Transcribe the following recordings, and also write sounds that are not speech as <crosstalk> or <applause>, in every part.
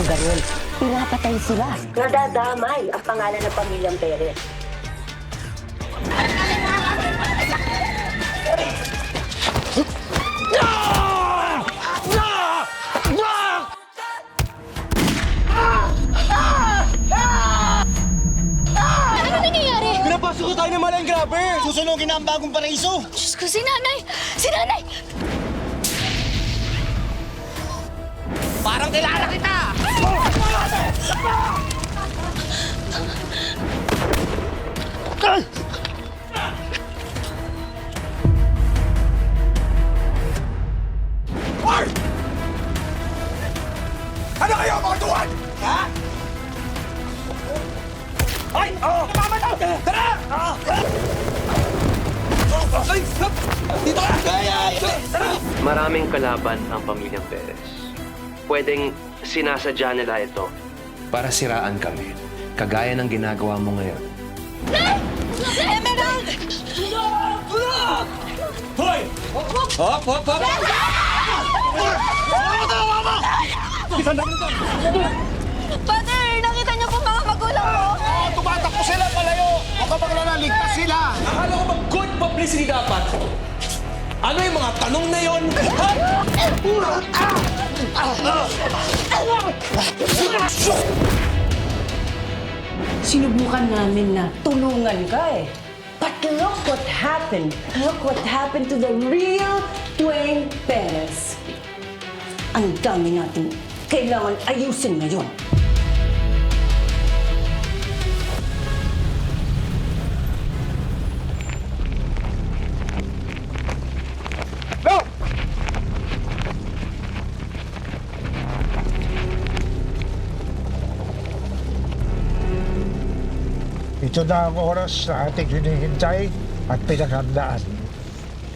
Mga sugarol. Pinapatay sila. Nadadamay ang pangalan ng pamilyang Perez. Ano? Pinapasok ko tayo ng malang grabber! Susunogin na ang bagong paraiso! Diyos ko, si nanay! Si nanay! Parang kilala kita! Hoy! Ano kayo, mga tuwan? Ha? Ay! Oh! Namamataw! Tara! Ah! Ay! Hup! Dito ka! Ay! Ay! Maraming kalaban ang pamilyang Perez. Pwedeng sinasadya nila ito para siraan kami, kagaya ng ginagawa mo ngayon. Emerald! Hoy! Hop! Hop! Hop! Father, nakita niyo po mga magulang mo? Oh, tumatakbo sila palayo! O kapag nalaligtas sila! Akala ko ba good publicity dapat? Ano yung mga tanong na yon? Sinubukan namin na tulungan ka eh. But look what happened. Look what happened to the real Dwayne Perez. Ang dami natin kailangan ayusin ngayon. Ito na ang oras na ating hinihintay at pinaghandaan.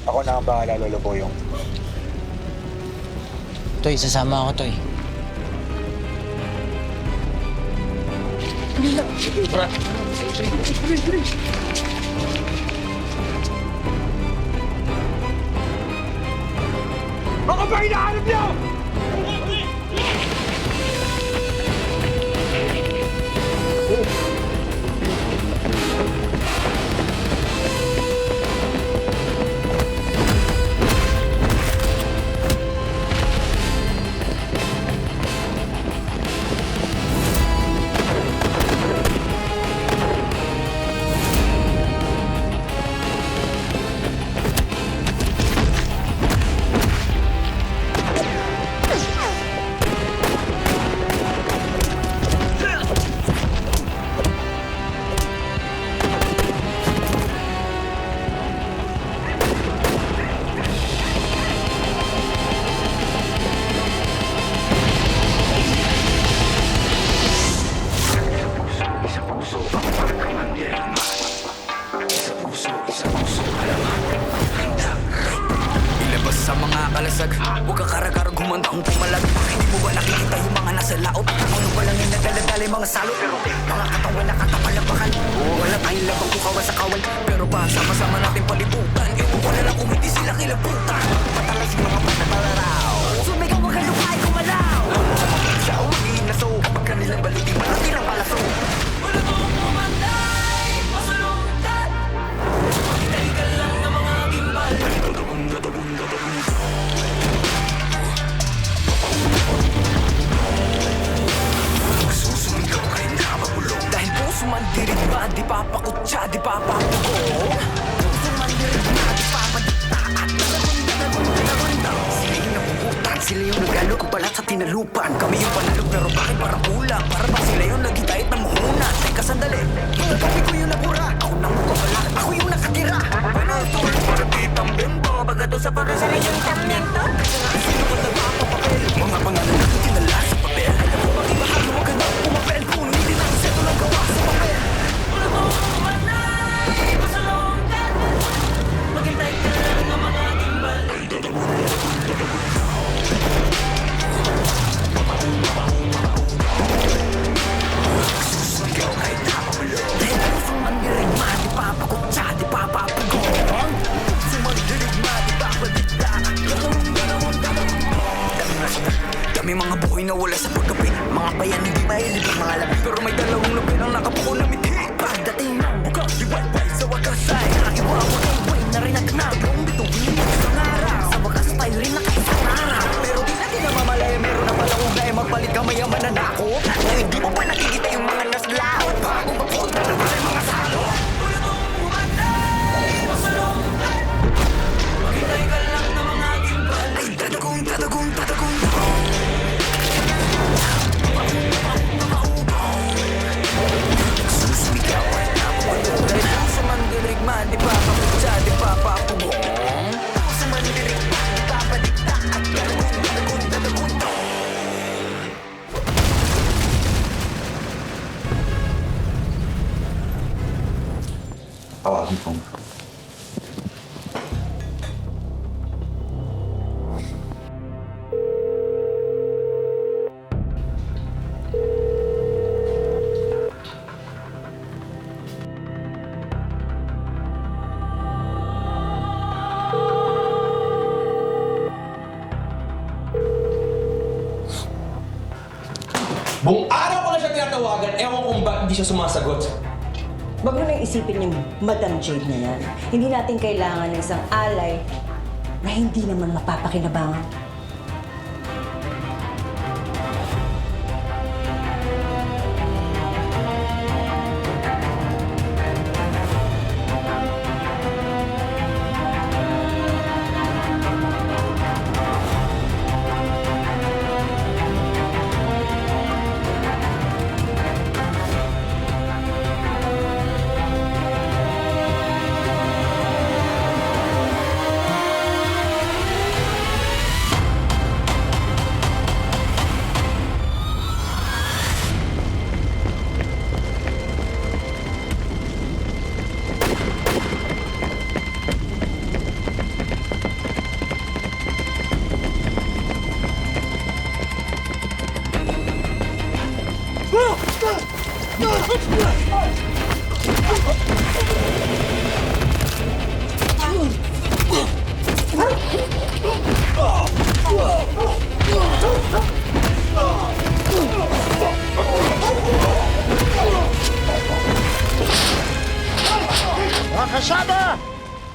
Ako na ang bahala, Lolo Boyong. Toy, sasama ako, Toy. Ako ba hinahanap niyo? Buong araw ko na siya tinatawagan, ewan kung ba't hindi siya sumasagot. Huwag mo nang isipin yung Madam Jade na yan. Hindi natin kailangan ng isang alay na hindi naman mapapakinabangan.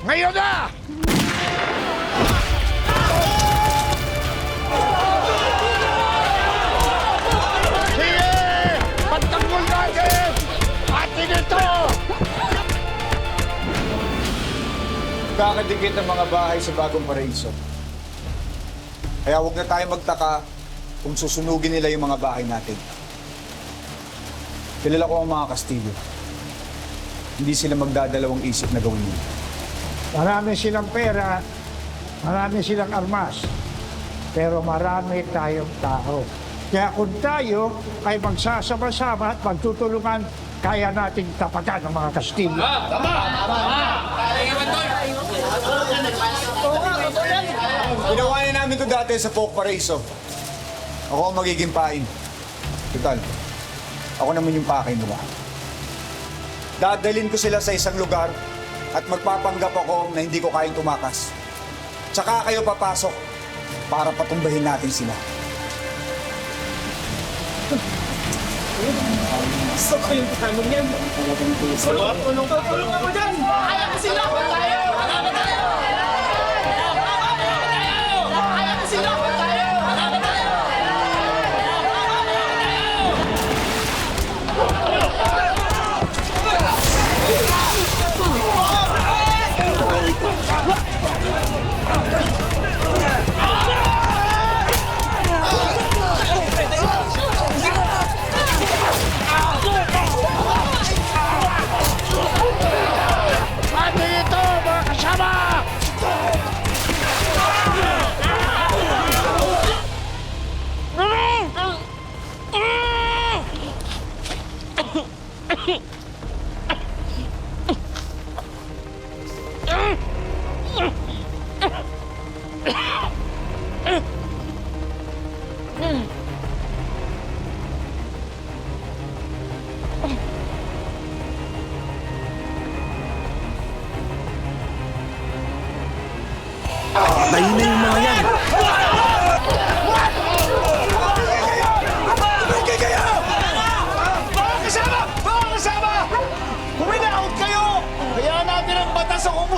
Ngayon na! Sige! Pagtanggol natin! Atin ito! Kakadikit ng mga bahay sa bagong paraiso. Kaya huwag na tayo magtaka kung susunugin nila yung mga bahay natin. Kilala ko ang mga Kastilyo. Hindi sila magdadalawang isip na gawin yun. Marami silang pera, marami silang armas, pero marami tayong tao. Kaya kung tayo ay magsasama-sama at magtutulungan, kaya nating tapakan ang mga Kastilyo. Ginawa na namin to dati sa Folk Paraiso. Ako ang magiging pain. Total, ako naman yung pakay nila. Dadalin ko sila sa isang lugar at magpapanggap ako na hindi ko kayang tumakas. Tsaka kayo papasok para patumbahin natin sila. Atin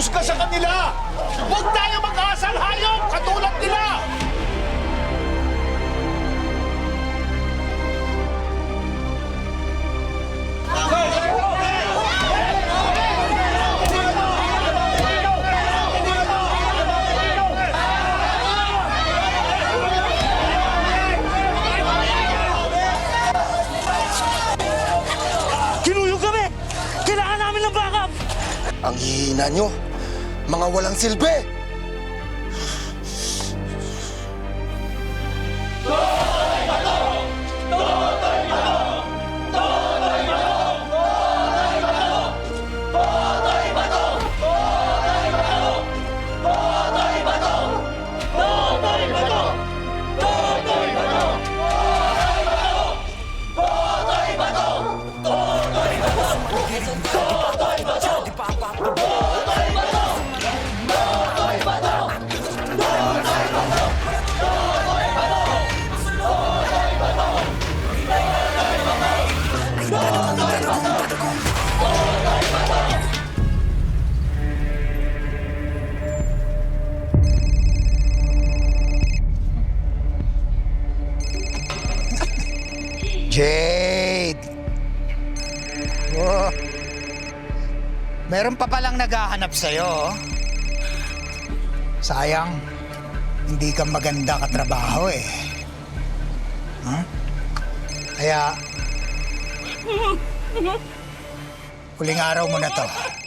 humusga sa kanila! Huwag tayo mag-aasal hayop katulad nila! Kinulong kami! Kailangan namin ng backup! Ang hihina nyo, mga walang silbi! Naghahanap sa'yo. oh. Sayang, hindi ka maganda katrabaho eh. Huh? Kaya, huling araw mo na to.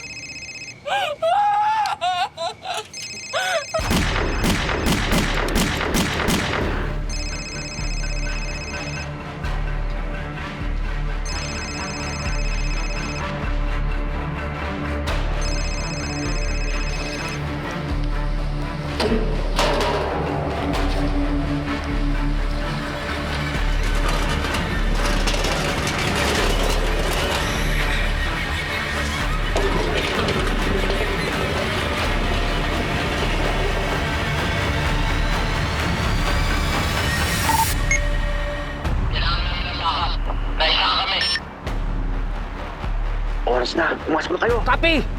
Na. Pumasok na kayo. Copy!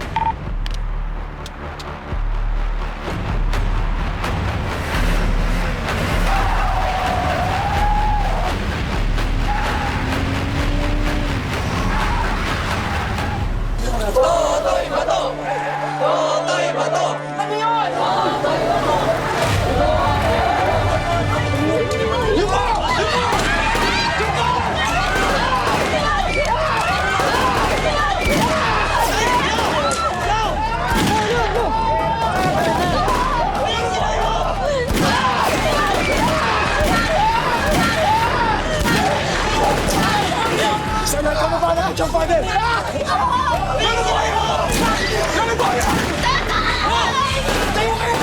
can't find it! Run away! Run away! Stay away!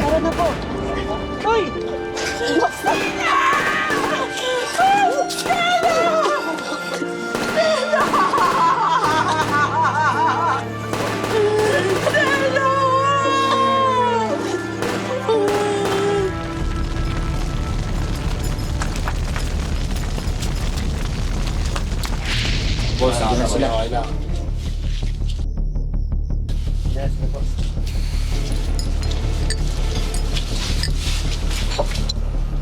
Para na po! Uy! What's that?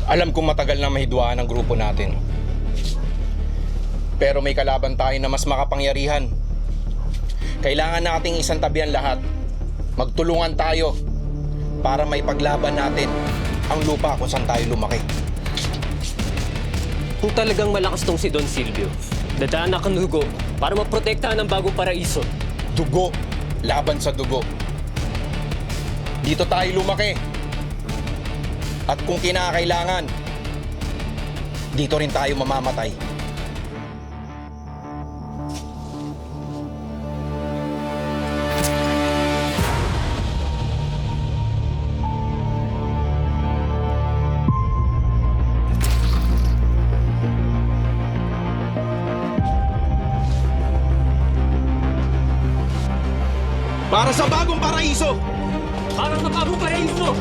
Alam kong matagal na mahidwaan ang grupo natin. Pero may kalaban tayo na mas makapangyarihan. Kailangan nating isang tabihan lahat. Magtulungan tayo para may paglaban natin ang lupa kung saan tayo lumaki. Kung talagang malakas tong si Don Silvio, dadaan na kanugo para maprotektahan ang bagong paraiso. Dugo, laban sa dugo. Dito tayo lumaki. At kung kinakailangan, dito rin tayo mamamatay. Para sa bagong paraiso! Para sa bagong paraiso!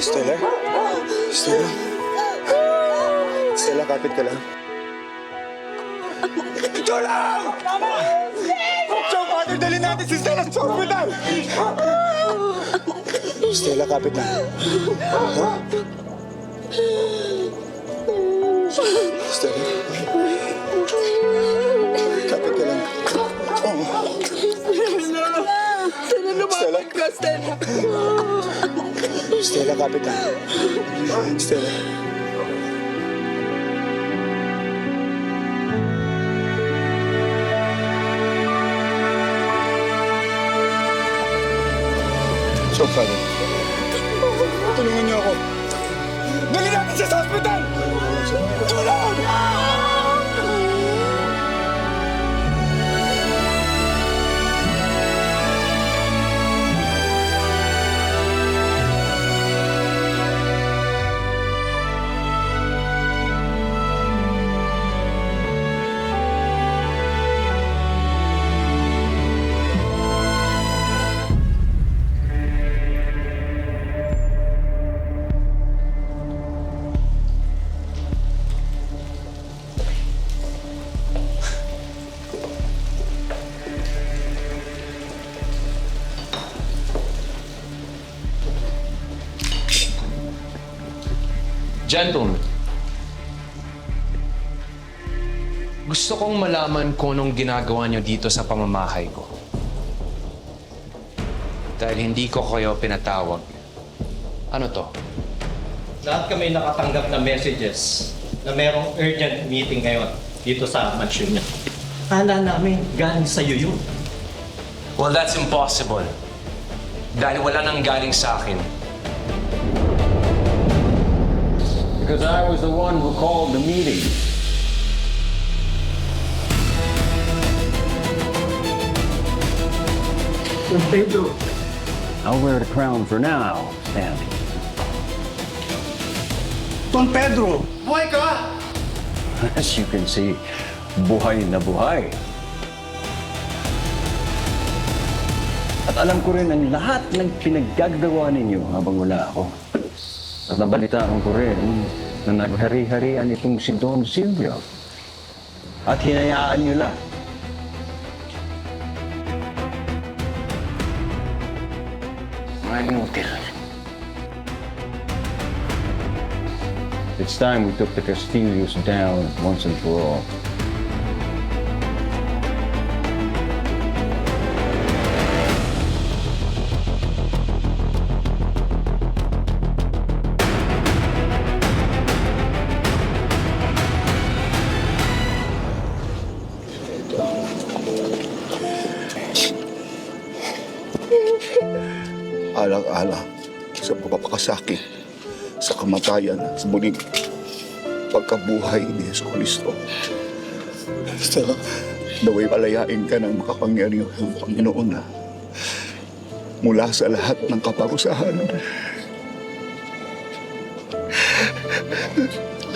Stella? Stella? Stella, kapit ka lang. Tulong! Chong, Father, dali natin si Stella sa hospital! Stella, kapit lang. Ha? Stella? Kapit ka lang. Oh. Stella? Stella. Stella, kapit lang. Stella. So, Father. Tulungan niyo ako. Dali natin siya sa hospital! Gentlemen, gusto kong malaman kung anong ginagawa niyo dito sa pamamahay ko. Dahil hindi ko kayo pinatawag. Ano to? Lahat kami nakatanggap na messages na merong urgent meeting ngayon dito sa mansion niya. Kala namin galing sa iyo yun. Well, that's impossible. Dahil wala nang galing sa akin. Because I was the one who called the meeting. Pedro, I'll wear the crown for now, Stanley. Don Pedro, Buhay ka! <laughs> As you can see, buhay na buhay. At alam ko rin ang lahat ng pinaggagawa ninyo habang wala ako. At nabalitaan ko rin na naghari-harian itong si Don Silvio. At hinayaan nyo lang. Mga inutil. It's time we took the Castillos down once and for all. Alang-ala sa pagpapakasakit, sa kamatayan, sa muling pagkabuhay ni Yesu Kristo. Stella, naway palayain ka ng makapangyarihang Panginoon na mula sa lahat ng kaparusahan.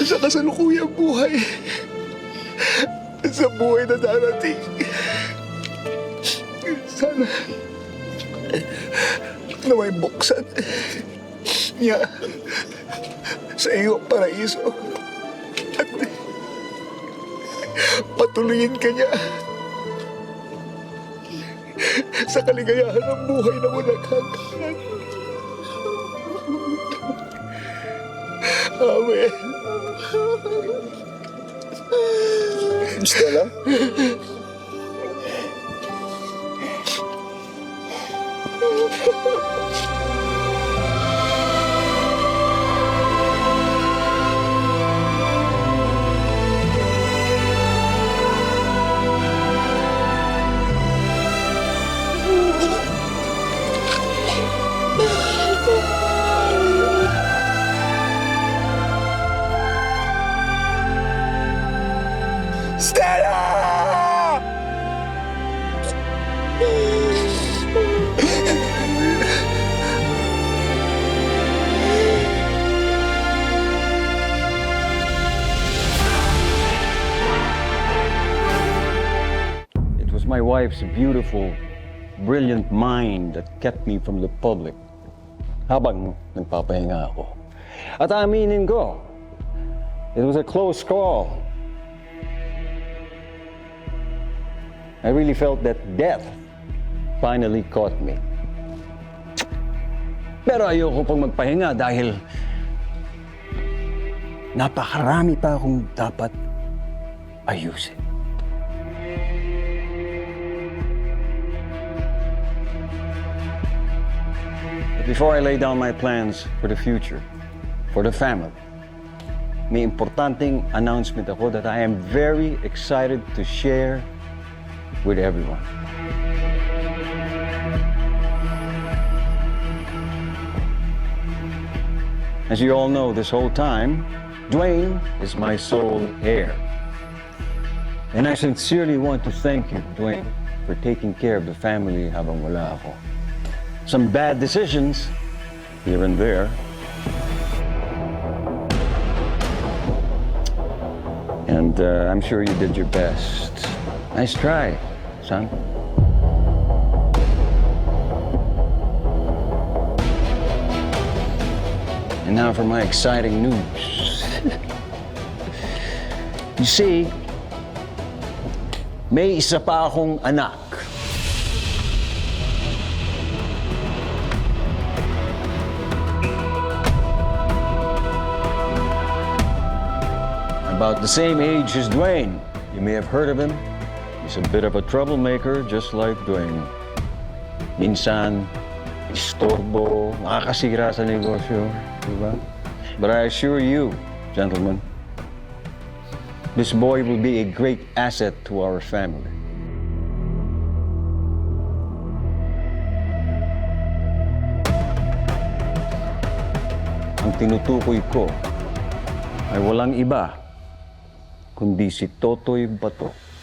Sa kasalukuyang buhay. Sa buhay na darating. Sana naway buksan niya sa iyong paraiso at patuloyin ka niya sa kaligayahan ng buhay na walang hanggan. Amen. Stella? Ha ha ha! My wife's beautiful, brilliant mind that kept me from the public. habang nagpapahinga ako. At aminin ko, it was a close call. I really felt that death finally caught me. Pero ayoko pang magpahinga dahil napakarami pa akong dapat ayusin. Before I lay down my plans for the future, for the family, may importanteng announcement ako that I am very excited to share with everyone. As you all know, this whole time, Dwayne is my sole heir. And I sincerely want to thank you, Dwayne, for taking care of the family habang wala ako. Some bad decisions here and there. And uh, I'm sure you did your best. Nice try, son. And now for my exciting news. <laughs> you see, may isa pa akong anak. About the same age as Dwayne. You may have heard of him. He's a bit of a troublemaker, just like Dwayne. Minsan, istorbo, nakakasira sa negosyo, di ba? But I assure you, gentlemen, this boy will be a great asset to our family. Ang tinutukoy ko ay walang iba kundi si Totoy Bato.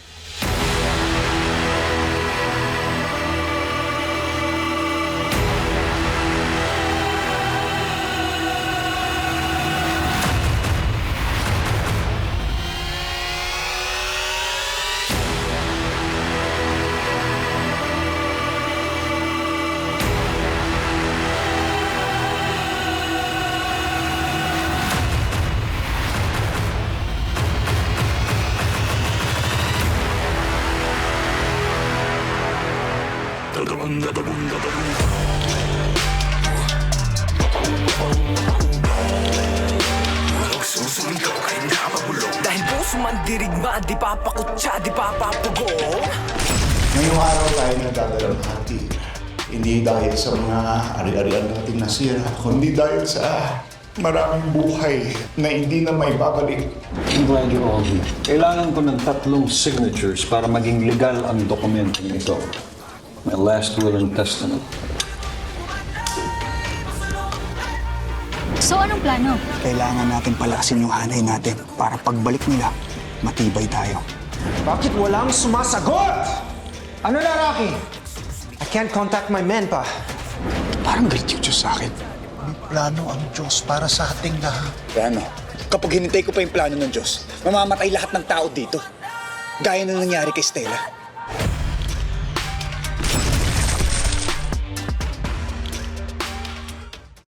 Hindi dahil sa mga ari-arian nating nasira, kundi dahil sa maraming buhay na hindi na may babalik. I'm glad you're all here. Kailangan ko ng tatlong signatures para maging legal ang dokumentong ito. My last will and testament. So, anong plano? Kailangan natin palakasin yung hanay natin para pagbalik nila, matibay tayo. Bakit walang sumasagot? Ano na, Rocky? I can't contact my men pa. Parang galit yung Diyos sa akin. May plano ang Diyos para sa ating lahat. Plano? Kapag hinintay ko pa yung plano ng Diyos, mamamatay lahat ng tao dito. Gaya na nangyari kay Stella.